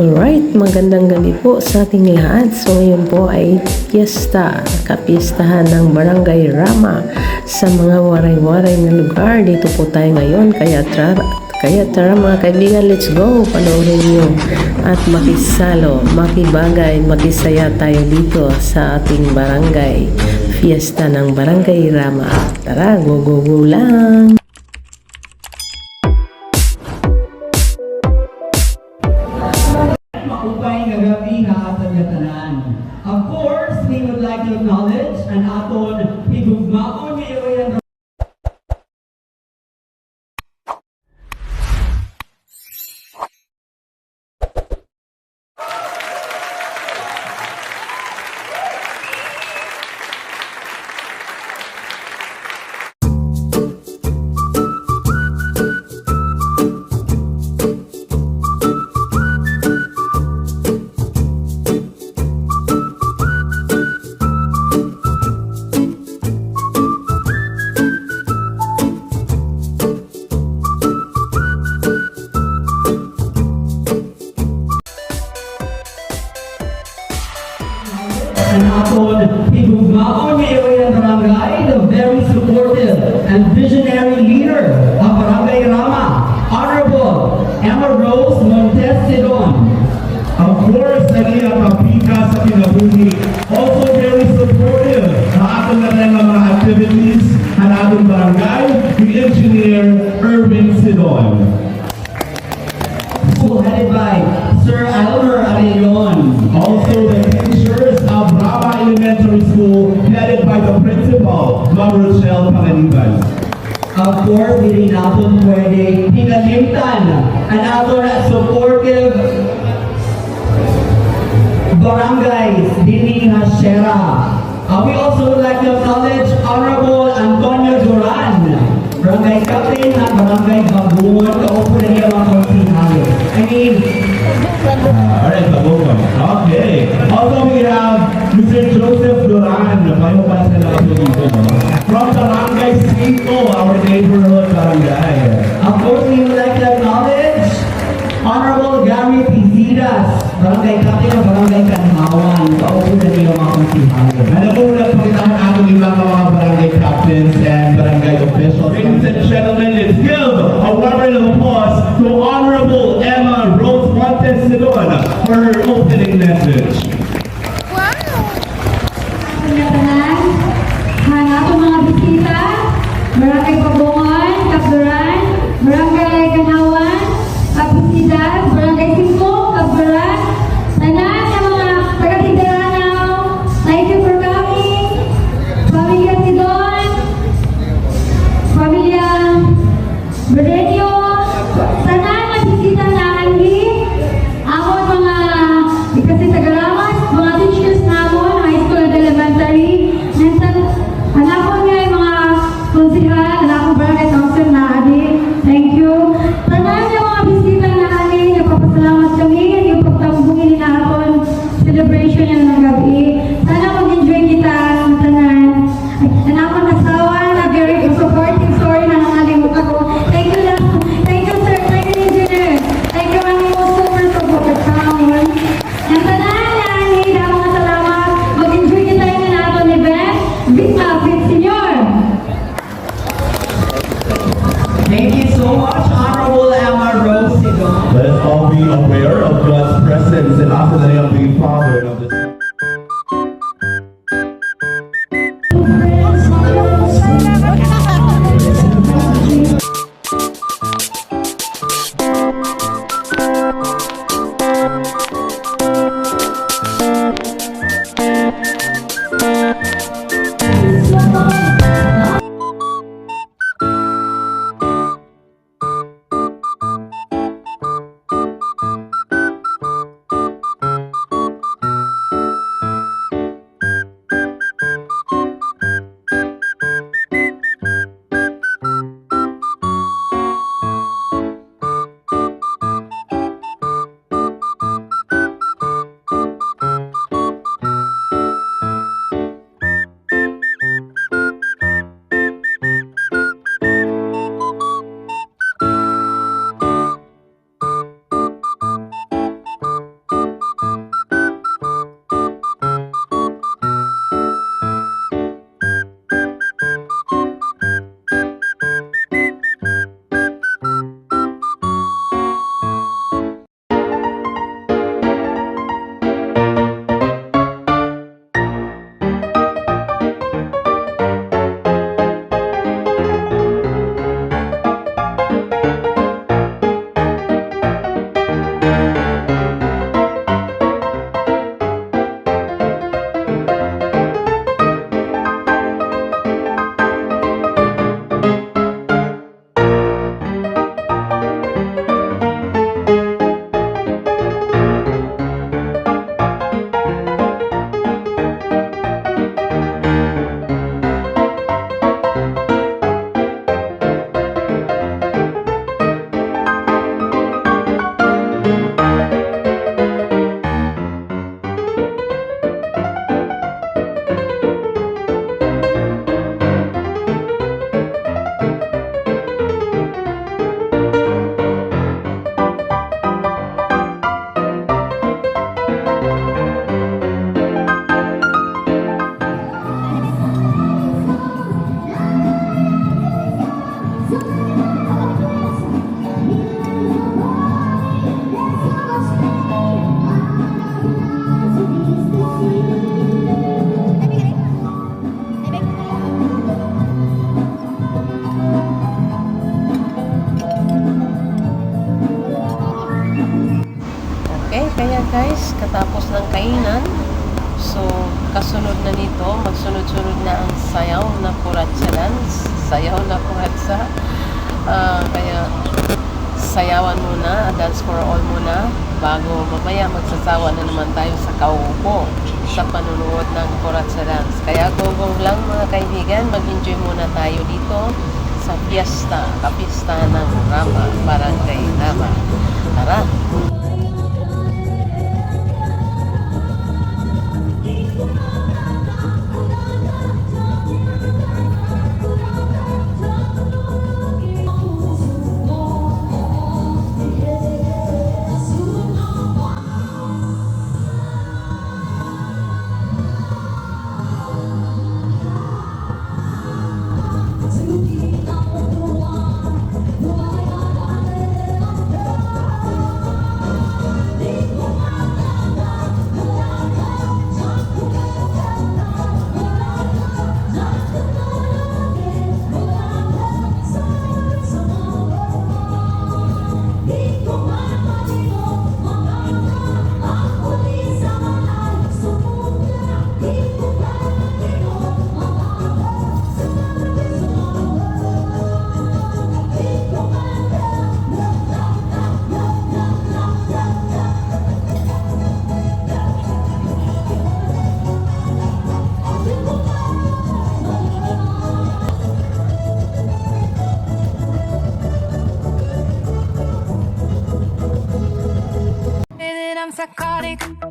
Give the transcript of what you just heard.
Alright, magandang gabi po sa ating lahat. So ngayon po ay piyesta, kapistahan ng Barangay Rama sa mga waray-waray na lugar. Dito po tayo ngayon, kaya tara, kaya tara mga kaibigan, let's go! Panoorin nyo at makisalo, makibagay, makisaya tayo dito sa ating barangay. Fiesta ng Barangay Rama. Tara, go go go lang! Maupay nga gabi nga atong yatanan. Of course, we would like to acknowledge an aton higugmaon Also very supportive sa ating na mga activities ang ating barangay, the engineer Erwin Sidon. School headed by Sir Elmer Arellon. Also the teachers of Rama Elementary School headed by the principal, Ma'am Rochelle Panganiban. Of course, hindi natin pwede hinalimtan ang aton supportive barangays dini Hashera. Uh, we also would like to acknowledge Honorable Antonio Duran, Barangay Captain at Barangay Bagungon, kaupo na niya mga konsihalo. I mean, Uh, Alright, welcome. Okay. Also, we have Mr. Joseph Duran, payo pa sa po dito, no? From Barangay Cinco, our neighborhood barangay. of course, we would like Pizidas, Barangay at Barangay Kanhawan, kaupo na niya mga konsihalo. Ano po muna pagkitahan ating ibang mga barangay captains and barangay officials. Ladies and gentlemen, let's give a warm round of applause to Honorable Emma Rose Montes Sidon for her Kaya guys, katapos ng kainan, so kasunod na nito, magsunod-sunod na ang sayaw na kuratsa sayaw na kuratsa. Ah, kaya sayawan muna, dance for all muna, bago mamaya magsasawa na naman tayo sa kaupo sa panunood ng kuratsa dance. Kaya go-go lang mga kaibigan, mag-enjoy muna tayo dito sa fiesta, kapista ng Rama, Barangay Rama. Tara! narcotic.